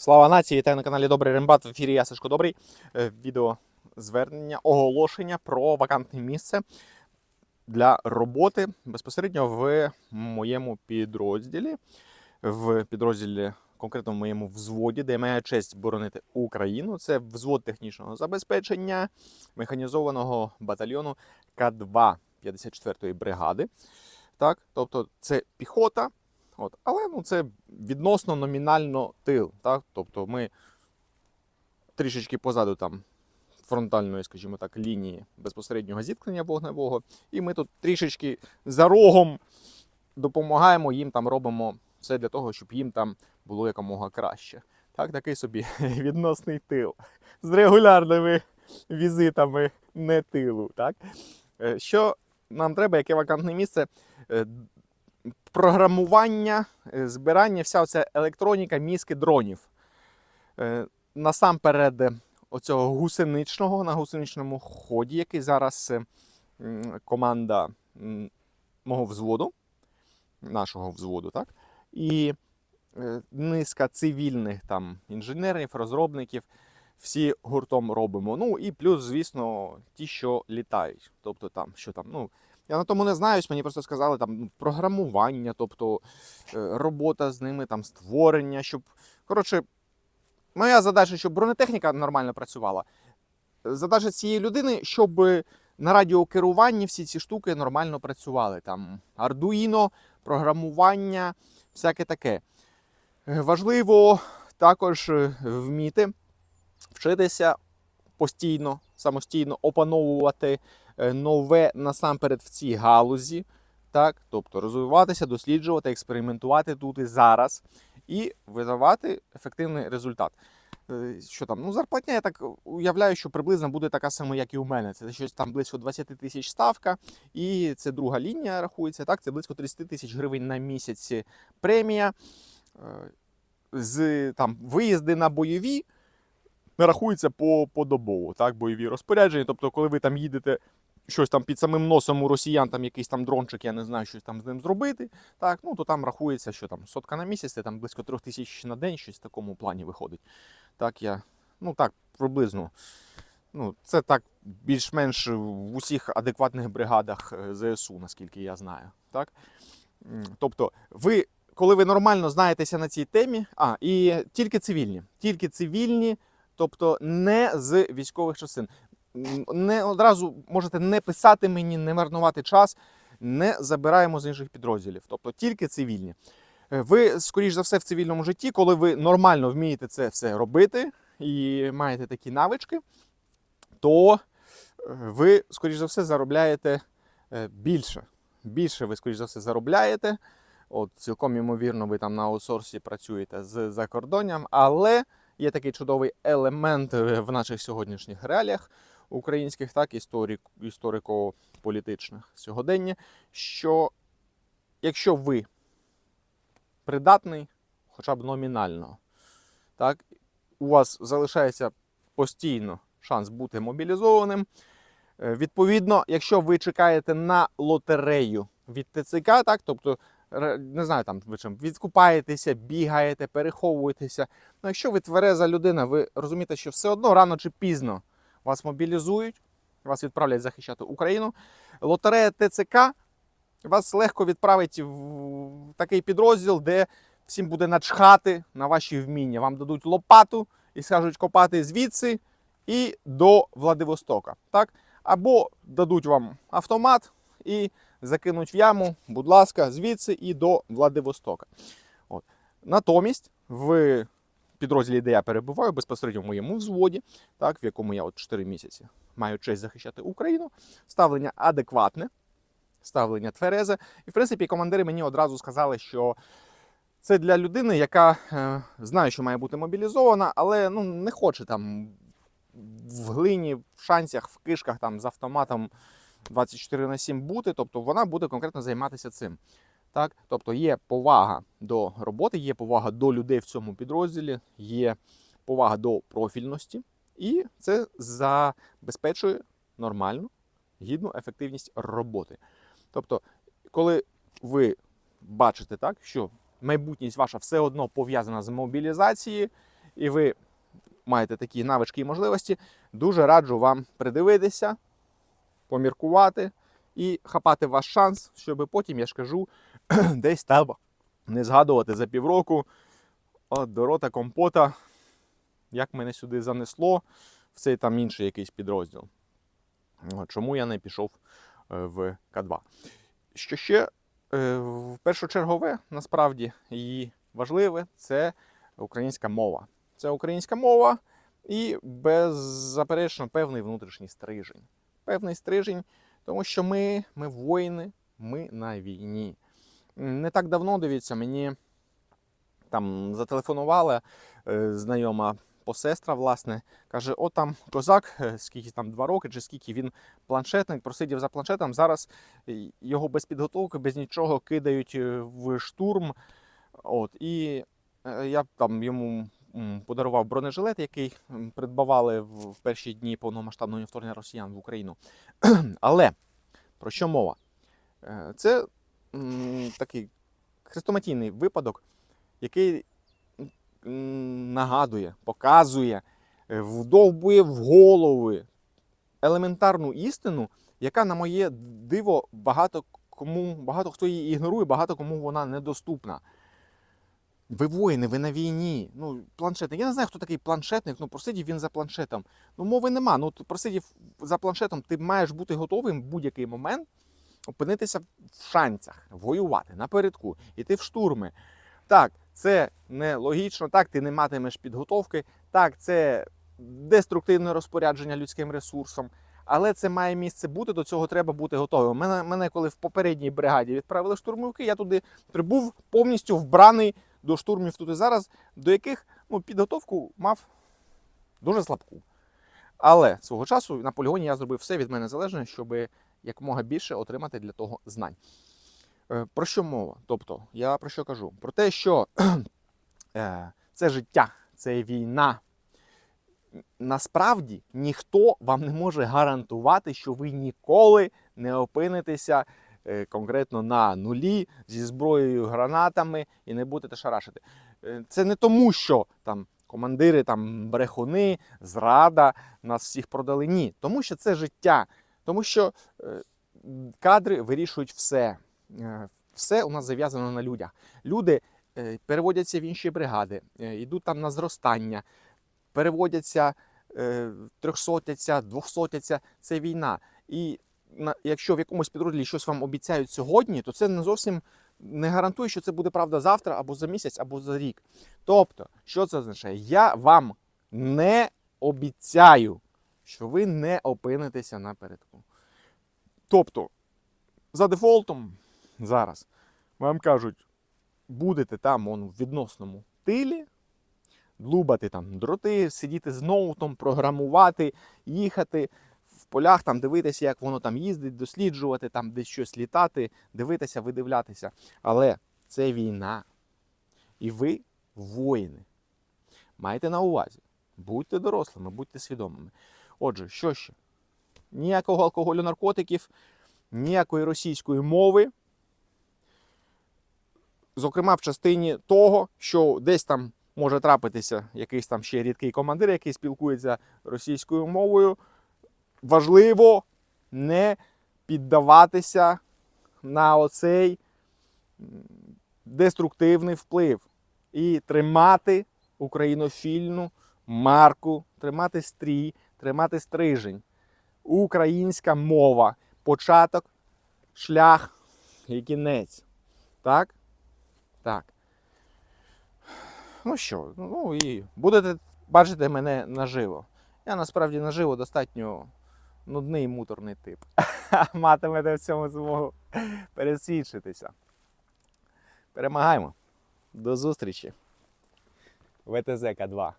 Слава нації! Вітаю на каналі Добрий Рембат. В ефірі я Сашко Добрий. Е, Відео звернення, оголошення про вакантне місце для роботи безпосередньо в моєму підрозділі, в підрозділі, конкретно в моєму взводі, де я маю честь боронити Україну. Це взвод технічного забезпечення механізованого батальйону К2 54-ї бригади. Так, тобто це піхота, От. Але ну, це відносно номінально тил. Так? Тобто ми трішечки позаду там фронтальної, скажімо так, лінії безпосереднього зіткнення вогневого. І ми тут трішечки за рогом допомагаємо їм там, робимо все для того, щоб їм там було якомога краще. Так, такий собі відносний тил з регулярними візитами не тилу. Так? Е, Що нам треба, яке вакантне місце? Програмування, е, збирання, вся ця електроніка, мізки дронів. Е, Насамперед, оцього гусеничного на гусеничному ході, який зараз е, команда мого взводу, нашого взводу, так? І низка цивільних там інженерів, розробників. Всі гуртом робимо. Ну і плюс, звісно, ті, що літають. Тобто там, що там, ну, я на тому не знаюсь, мені просто сказали там ну, програмування, тобто е, робота з ними, там створення, щоб. Коротше, моя задача, щоб бронетехніка нормально працювала. Задача цієї людини, щоб на радіокеруванні всі ці штуки нормально працювали. Там Arduino, програмування, всяке таке. Е, Важливо також е, вміти вчитися постійно, самостійно опановувати нове насамперед в цій галузі, так? тобто розвиватися, досліджувати, експериментувати тут і зараз і видавати ефективний результат. Е, Що там? Ну, зарплатня, я так уявляю, що приблизно буде така сама, як і у мене. Це щось там близько 20 тисяч ставка, і це друга лінія рахується. Так, це близько 30 тисяч гривень на місяць премія. Е, З там виїзди на бойові рахуються по подобово, так, бойові розпорядження. Тобто, коли ви там їдете щось там під самим носом у росіян, там якийсь там дрончик, я не знаю, щось там з ним зробити, так, ну то там рахується, що там сотка на місяць, це там близько трьох тисяч на день, щось в такому плані виходить. Так, я, ну так, приблизно. Ну, це так більш-менш в усіх адекватних бригадах е, ЗСУ, наскільки я знаю. Так? Тобто, ви, коли ви нормально знаєтеся на цій темі, а, і тільки цивільні, тільки цивільні, тобто не з військових частин. Не одразу можете не писати мені, не марнувати час, не забираємо з інших підрозділів, тобто тільки цивільні. Е, Ви, скоріш за все, в цивільному житті, коли ви нормально вмієте це все робити і маєте такі навички, то е, ви, скоріш за все, заробляєте е, більше. Більше ви, скоріш за все, заробляєте. От, цілком ймовірно, ви там на аутсорсі працюєте з закордонням, але є такий чудовий елемент в наших сьогоднішніх реаліях українських, так, історик, історико-політичних сьогодення, що якщо ви придатний, хоча б номінально, так, у вас залишається постійно шанс бути мобілізованим. Е, Відповідно, якщо ви чекаєте на лотерею від ТЦК, так, тобто, не знаю, там ви чим відкупаєтеся, бігаєте, переховуєтеся. Ну, якщо ви твереза людина, ви розумієте, що все одно рано чи пізно вас мобілізують, вас відправлять захищати Україну. Лотерея ТЦК вас легко відправить в такий підрозділ, де всім буде начхати на ваші вміння. Вам дадуть лопату і скажуть копати звідси і до Владивостока. Так? Або дадуть вам автомат і закинуть в яму, будь ласка, звідси і до Владивостока. От. Натомість в підрозділі, де я перебуваю, безпосередньо в моєму взводі, так, в якому я от 4 місяці маю честь захищати Україну, ставлення адекватне, ставлення тверезе. І в принципі, командири мені одразу сказали, що це для людини, яка е, знає, що має бути мобілізована, але ну, не хоче там в глині, в шансях, в кишках там, з автоматом 24 на 7 бути. Тобто вона буде конкретно займатися цим. Так? Тобто є повага до роботи, є повага до людей в цьому підрозділі, є повага до профільності, і це забезпечує нормальну, гідну ефективність роботи. Тобто, коли ви бачите так, що майбутність ваша все одно пов'язана з мобілізацією, і ви маєте такі навички і можливості, дуже раджу вам придивитися, поміркувати і хапати ваш шанс, щоб потім, я ж кажу, десь там не згадувати за півроку от до компота, як мене сюди занесло в цей там інший якийсь підрозділ. Чому я не пішов е, в К2. Що ще е, в першочергове, насправді, і важливе, це українська мова. Це українська мова і беззаперечно певний внутрішній стрижень. Певний стрижень, тому що ми, ми воїни, ми на війні. Не так давно, дивіться, мені там зателефонувала е, знайома посестра, власне, каже: о, там козак, е, скільки там два роки, чи скільки він планшетник, просидів за планшетом. Зараз його без підготовки, без нічого кидають е, в штурм. От, і я там йому подарував бронежилет, який придбавали в перші дні повномасштабного вторгнення росіян в Україну. Але про що мова? Це такий хрестоматійний випадок, який нагадує, показує, е, вдовбує в голови елементарну істину, яка, на моє диво, багато кому, багато хто її ігнорує, багато кому вона недоступна. Ви воїни, ви на війні. Ну, планшетник. Я не знаю, хто такий планшетник, ну просидів він за планшетом. Ну, мови нема. Ну, просидів за планшетом, ти маєш бути готовим в будь-який момент опинитися в шанцях, воювати напередку, іти в штурми. Так, це не логічно, так, ти не матимеш підготовки, так, це деструктивне розпорядження людським ресурсом. Але це має місце бути, до цього треба бути готовим. Мене, мене коли в попередній бригаді відправили штурмовики, я туди прибув повністю вбраний до штурмів тут і зараз, до яких ну, підготовку мав дуже слабку. Але свого часу на полігоні я зробив все від мене залежне, щоб якомога більше отримати для того знань. Е, Про що мова? Тобто, я про що кажу? Про те, що е, це життя, це війна. Насправді ніхто вам не може гарантувати, що ви ніколи не опинитеся е, конкретно на нулі зі зброєю, гранатами і не будете шарашити. Це не тому, що там командири, там брехуни, зрада нас всіх продали. Ні, тому що це життя, тому що е, кадри вирішують все. Е, Все у нас зав'язано на людях. Люди е, переводяться в інші бригади, йдуть там на зростання, переводяться, трьохсотяться, двохсотяться. Це війна. І якщо в якомусь підрозділі щось вам обіцяють сьогодні, то це не зовсім не гарантує, що це буде правда завтра, або за місяць, або за рік. Тобто, що це означає? Я вам не обіцяю, що ви не опинитеся напередку. Тобто, за дефолтом зараз вам кажуть, будете там он, в відносному тилі, длубати там дроти, сидіти з ноутом, програмувати, їхати в полях, там дивитися, як воно там їздить, досліджувати, там десь щось літати, дивитися, видивлятися. Але це війна. І ви воїни. Майте на увазі, будьте дорослими, будьте свідомими. Отже, що ще? Ніякого алкоголю, наркотиків, ніякої російської мови. Зокрема, в частині того, що десь там може трапитися якийсь там ще рідкий командир, який спілкується російською мовою. Важливо не піддаватися на оцей деструктивний вплив і тримати українофільну марку, тримати стрій, тримати стрижень. Українська мова. Початок, шлях і кінець. Так? Так. Ну що, ну і будете бачити мене наживо. Я насправді наживо достатньо нудний муторний тип. Матимете в цьому змогу пересвідчитися. Перемагаємо. До зустрічі. ВТЗ К2.